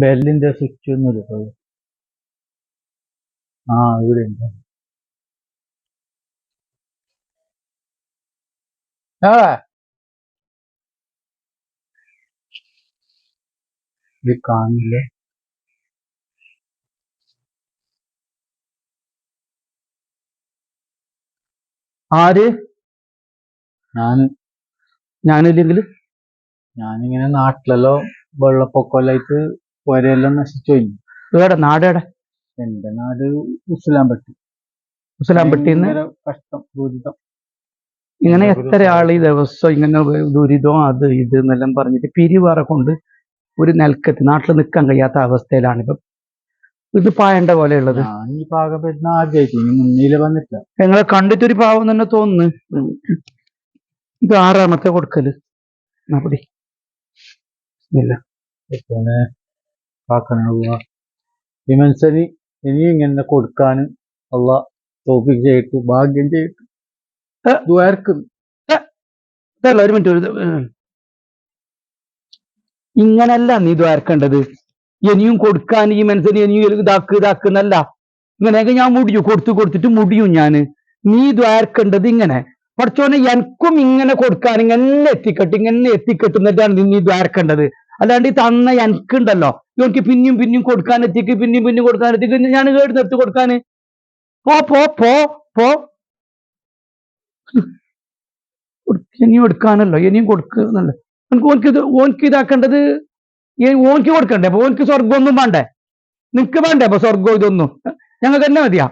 ബെല്ലിന്റെ switch. ആ ഇവിടെ ഉണ്ട്. ആ ഇത് കാണില്ല. ആര്? ഞാൻ ഞാനില്ലെങ്കിൽ ഞാനിങ്ങനെ നാട്ടിലെല്ലാം വെള്ളപ്പൊക്കമായിട്ട് പുരയെല്ലാം നശിച്ചു കഴിഞ്ഞു ഏടെ നാടേടെ എന്റെ നാട് ഉസ്ലാംപട്ടി. ഉസ്ലാംപട്ടി കഷ്ടം ദുരിതം. ഇങ്ങനെ എത്ര ആൾ ഈ ദിവസം ഇങ്ങനെ ദുരിതം അത് ഇത് എന്നെല്ലാം പറഞ്ഞിട്ട് പിരിവാറ കൊണ്ട് ഒരു നിലക്കത്ത് നാട്ടിൽ നിൽക്കാൻ കഴിയാത്ത അവസ്ഥയിലാണ് ഇപ്പം. ഇത് പായണ്ട പോലെയുള്ളത്. ഉള്ളത് ഈ പാകം വരുന്ന ആദ്യമായിട്ട് ഇനി മുന്നിൽ വന്നിട്ടില്ല. ഞങ്ങളെ കണ്ടിട്ടൊരു പാവം തന്നെ തോന്നുന്നു. ഇത് ആറാമത്തെ കൊടുക്കൽ. അപ്പടി ഇല്ല. പിന്നെ കാക്കണ ഈ ഇനിയും ഇനി ഇങ്ങനെ കൊടുക്കാൻ ഉള്ള തോപ്പിക്ക് ചെയ്തിട്ട് ഭാഗ്യം ചെയ്തിട്ട് ഏ? ദ്വാരക്കും ഇതല്ല ഒരു മിനിറ്റ് ഒരു. ഇങ്ങനല്ല നീ ദ്വാരക്കേണ്ടത് ഇനിയും കൊടുക്കാൻ ഈ മനസ്സിന് ഇനിയും ഇതാക്ക് ഇതാക്കുന്നല്ല ഇങ്ങനെയൊക്കെ ഞാൻ മുടിയും കൊടുത്തു കൊടുത്തിട്ട് മുടിയും ഞാൻ. നീ ദ്വാരക്കേണ്ടത് ഇങ്ങനെ. പഠിച്ചോനെ എനിക്കും ഇങ്ങനെ കൊടുക്കാൻ ഇങ്ങനെ എത്തിക്കെട്ട് ഇങ്ങനെ എത്തിക്കെട്ടുന്നിട്ടാണ് നീ വേർക്കേണ്ടത് അല്ലാണ്ട് ഈ തന്ന എനിക്കുണ്ടല്ലോ. എനിക്ക് പിന്നെയും പിന്നെയും കൊടുക്കാൻ എത്തിക്ക് പിന്നെയും പിന്നെയും കൊടുക്കാൻ എത്തിക്ക് ഞാൻ കേട് നിർത്തി കൊടുക്കാന് പോ പോ പോ പോ. ഇനിയും എടുക്കാനല്ലോ ഇനിയും കൊടുക്കുന്നുണ്ട് എനിക്ക് ഓനക്ക് ഇത് ഓനക്ക് ഇതാക്കേണ്ടത് ഓനക്ക് കൊടുക്കണ്ടേ? അപ്പൊ ഓനക്ക് സ്വർഗമൊന്നും വേണ്ടേ? നിനക്ക് വേണ്ടേ? അപ്പൊ സ്വർഗം ഇതൊന്നും. ഞങ്ങൾക്ക് തന്നെ മതിയാ.